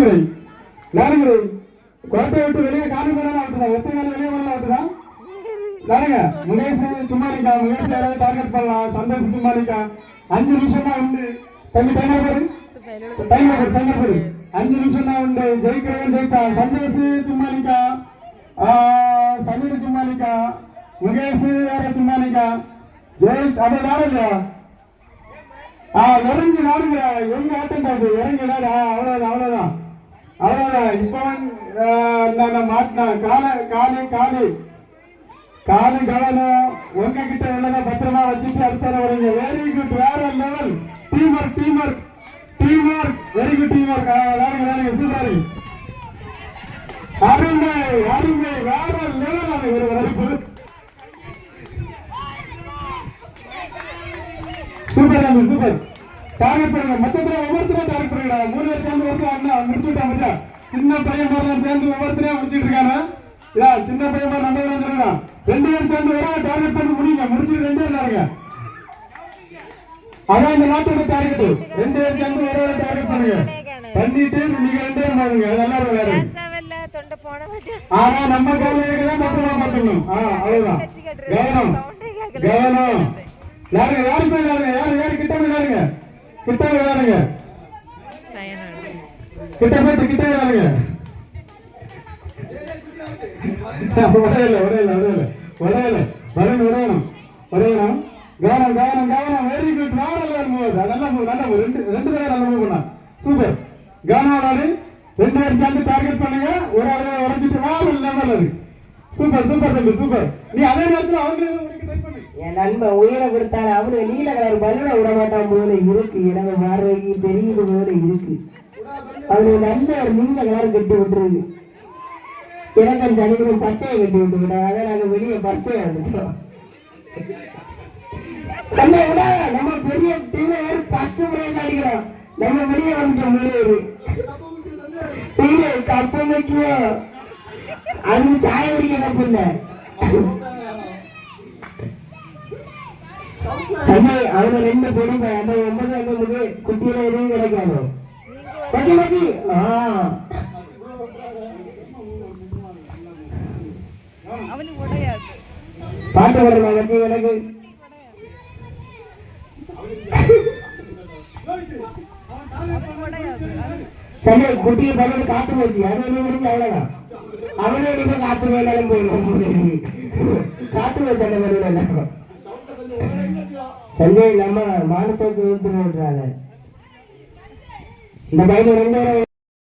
நானுங்கடை நானுங்கடை கோட்டை விட்டு வெளியே காலி பண்ணலாம் விட்டுதான் எத்தனை காலம் வெளியே பண்ணலாம் விட்டுதான் நானுங்க முகேஷ் சும்மா இருக்கா? முகேஷ் யாராவது டார்கெட் பண்ணலாம்? சந்தோஷ் சும்மா இருக்கா? அஞ்சு நிமிஷம் தான் உண்டு. தம்பி டைம் ஆகுது டைமர் ஆகுது டைம் ஆகுது அஞ்சு நிமிஷம் தான் உண்டு. ஜெயிக்கிறவன் ஜெயித்தா. சந்தோஷ் சும்மா இருக்கா? சமீர் சும்மா இருக்கா? முகேஷ் யார சும்மா இருக்கா? ஜெய் அதை வேற இல்லையா? ஆ இறங்கி நாடுங்க எங்க ஆட்டம் பாது இறங்கி நாடு ஆ, அவ்வளவுதான் அவ்வளவுதான். அவ்வளவுதான் இப்ப நான் மாட்டினா கால காலி காலி. கவனம் பத்திரமா வச்சுட்டு அடுத்த வரீங்க. வெரி குட் வேற level team work team work team work very good team work வேறுங்க. வேறுங்க சூப்பர் அருமை அருமை. வேற லெவல் அது ஒரு வரைப்பு. சூப்பர் சூப்பர் டார்கெட் பண்ணுங்க. மொத்தத்துல ஒவ்வொருத்தரும் டார்கெட் பண்ணுங்கடா மூணு பேர் சேர்ந்து வந்து அண்ணா. முடிச்சுட்டா சின்ன பையன் மாதிரி சேர்ந்து ஒவ்வொருத்தரையும் முடிச்சிட்டு இருக்காங்க இதா சின்ன பையன் மாதிரி நம்ம வந்துருக்கான் ரெண்டு பேர் சேர்ந்து வர டார்கெட் பண்ணி முடியுங்க. முடிச்சுட்டு ரெண்டு பேர் இருக்காங்க அதான் இந்த நாட்டோட டார்கெட் ரெண்டு பேர் சேர்ந்து ஒரே ஒரு டார்கெட் பண்ணுங்க. பண்ணிட்டு நீங்க ரெண்டு பேரும் பாருங்க போன மாட்டேன். ஆனா நம்ம கால தான் மொத்தமா பார்க்கணும் ஆ அவ்வளவுதான். கவனம். கவனம். யாருங்க யாரு போய் யாரு யாரு? கிட்ட போய் யாருங்க கிட்ட போய் யாருங்க கிட்ட போயிட்டு கிட்டே யாருங்க உடையல உடையல உடையல உடையல வரணும் உடையணும் உடையணும் கவனம் கவனம் கவனம். வெரி குட் நாடல் மூவ் நல்லா மூவ் நல்லா மூவ் ரெண்டு ரெண்டு தடவை நல்லா மூவ் பண்ணா. சூப்பர் கவனம் விளாடு ரெண்டு பேரும் சேர்ந்து டார்கெட் பண்ணுங்க. ஒரு ஆளுங்க உடஞ்சிட்டு நாடல் லெவல் அது சூப்பர் சூப்பர் தம்பி சூப்பர் நீ அதே நேரத்தில் அவங்களே உனக்கு ட்ரை பண்ணு. என் நண்பன் உயிரை கொடுத்தாரு அவனுக்கு நீல கலர் பலூனை விட மாட்டான் போல இருக்கு. எனக்கு பார்வைக்கு தெரியுது போல இருக்கு. அவனுக்கு நல்ல ஒரு நீல கலர் கட்டி விட்டுருக்கு இலக்கம் சனிக்கும் பச்சையை கட்டி விட்டு விட அதை நாங்க வெளியே பஸ்ஸே வந்துட்டோம். நம்ம பெரிய டீம் ஒரு பத்து அடிக்கிறோம். நம்ம வெளியே வந்துட்டோம் முன்னேறு கப்பு முக்கியம். அது சாய குடிக்க கப்பு இல்லை. சஞ்சய் ரெண்டு பொறுங்க அந்த ஒன்பது அந்த குட்டியில எதுவும் கிடைக்காது. பாட்டு வரணும் மதி எனக்கு? அவனுக்கு குட்டியை பண்ணது காத்து போச்சு. அது முடிஞ்சு அவ்வளவுதான். அவனே இப்ப காத்து வேணாலும் போயிடும். காத்து போச்சு அந்த மாதிரி சஞ்சய் நம்ம மானத்தை விட்டு இந்த பையன் ரெண்டு